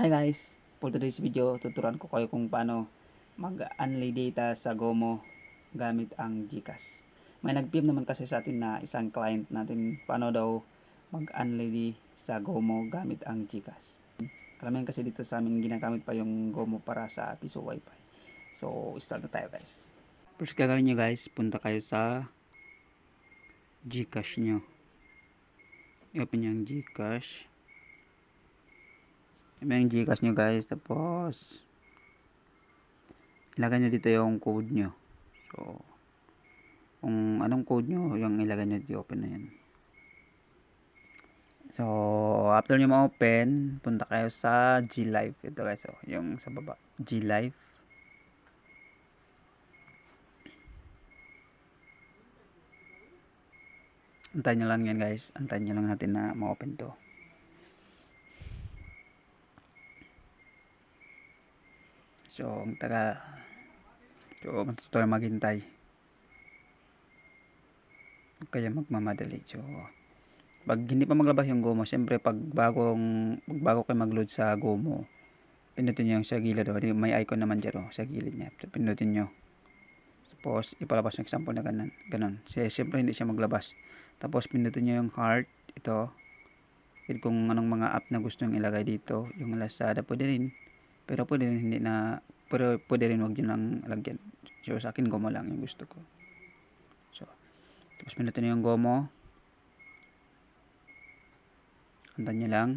Hi guys, for today's video, tuturuan ko kayo kung paano mag-unlay data sa Gomo gamit ang GCash. May nag-PM naman kasi sa atin na isang client natin paano daw mag-unlay sa Gomo gamit ang GCash. Karamihan kasi dito sa amin ginagamit pa yung Gomo para sa piso wifi. So, start na tayo guys. First gagawin nyo guys, punta kayo sa GCash nyo. I-open nyo ang GCash. May yung Gcash nyo guys. Tapos, ilagay nyo dito yung code nyo. So, kung anong code nyo, yung ilagay nyo dito, open na yan. So, after nyo ma-open, punta kayo sa G-Live. Ito guys, oh, yung sa baba. G-Live. Antayin nyo lang yan guys. Antayin nyo lang natin na ma-open to. Ang taga matuto tayo maghintay. Huwag kaya magmamadali. So, pag hindi pa maglabas yung Gomo, siyempre pag bagong pag bago kayo mag-load sa Gomo, pinutin nyo yung sa gilid. Di- May icon naman dyan oh, sa gilid niya. So, pinutin nyo. Tapos, ipalabas ng example na ganun. ganun. Siyempre hindi siya maglabas. Tapos, pinutin nyo yung heart. Ito. Kung anong mga app na gusto nyo ilagay dito. Yung Lazada, pwede rin. Pero pwede rin hindi na pero pwede rin wag yun lang lagyan. So sa akin gomo lang yung gusto ko. So tapos pinutin niyo yung gomo. Antayin niyo lang.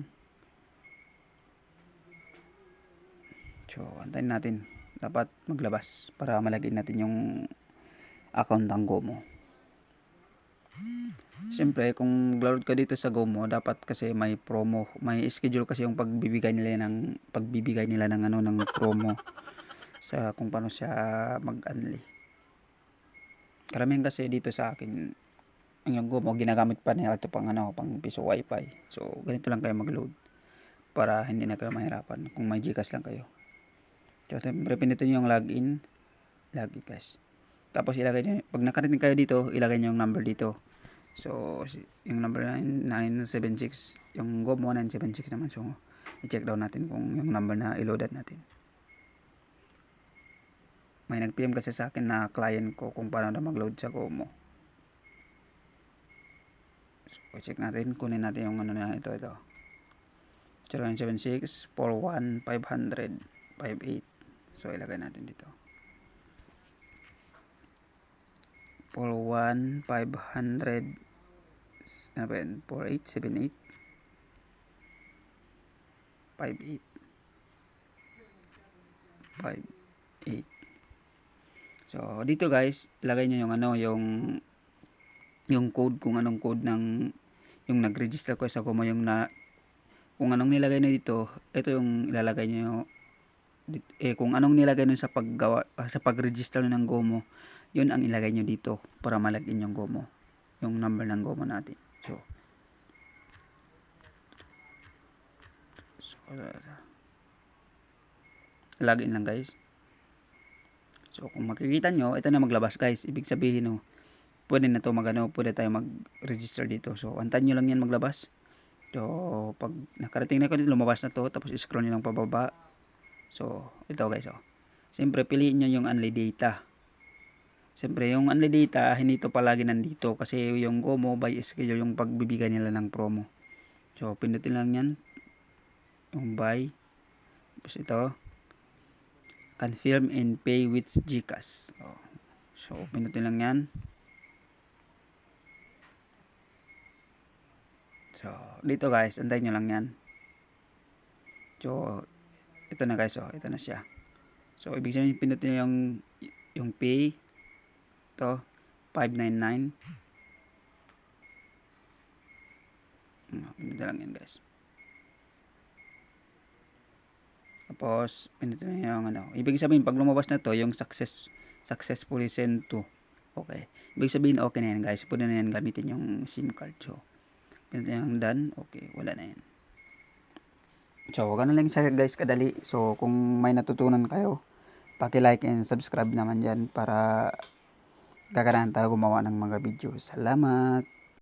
So antayin natin. Dapat maglabas para malagyan natin yung account ng gomo. Siyempre, kung maglalod ka dito sa Gomo, dapat kasi may promo, may schedule kasi yung pagbibigay nila ng pagbibigay nila ng ano ng promo sa kung paano siya mag-unli. Karamihan kasi dito sa akin ang yung Gomo ginagamit pa nila ito pang ano, pang piso wifi. So, ganito lang kayo mag-load para hindi na kayo mahirapan kung may Gcash lang kayo. So, siyempre pinitin yung login, login guys. Tapos ilagay nyo, pag nakarating kayo dito, ilagay nyo yung number dito. So, yung number 976, yung GOM 1976 naman. So, i-check daw natin kung yung number na iloaded natin. May nag-PM kasi sa akin na client ko kung paano na mag-load sa GOMO. So, check natin. Kunin natin yung ano na ito. Ito. 0976 41 500 58. So, ilagay natin dito. 41 500 ano ba yan? 4878 58 58 so dito guys ilagay nyo yung ano yung yung code kung anong code ng yung nag-register ko sa Gomo yung na kung anong nilagay nyo dito ito yung ilalagay nyo eh kung anong nilagay nyo sa paggawa sa pag-register ng Gomo yun ang ilagay nyo dito para malagin yung Gomo yung number ng Gomo natin. So so login lang guys. So kung makikita nyo ito na maglabas guys. Ibig sabihin no pwede na to magano pwede tayo mag register dito. So antayin nyo lang yan maglabas. So pag nakarating na ko dito lumabas na to. Tapos scroll nyo lang pababa. So ito guys oh. Siyempre piliin nyo yung unlay data Siyempre, yung unlay data, hindi ito palagi nandito kasi yung Gomo by schedule yung pagbibigay nila ng promo. So, pindutin lang yan. Yung buy. Tapos ito. Confirm and pay with GCash. So pindutin lang yan. So, dito guys, antayin nyo lang yan. So, ito na guys, oh, ito na siya. So, ibig sabihin, pindutin nyo yung, yung pay ito 599 ano, pinito lang yan guys. Tapos pinito na yung ano. Ibig sabihin pag lumabas na to yung success successfully sent to. Okay. Ibig sabihin okay na yan guys. Pwede na yan gamitin yung sim card so. Pinito yung done okay. Wala na yan. So ganun lang siya guys kadali. So kung may natutunan kayo paki-like and subscribe naman dyan para tayo gumawa ng mga video. Salamat!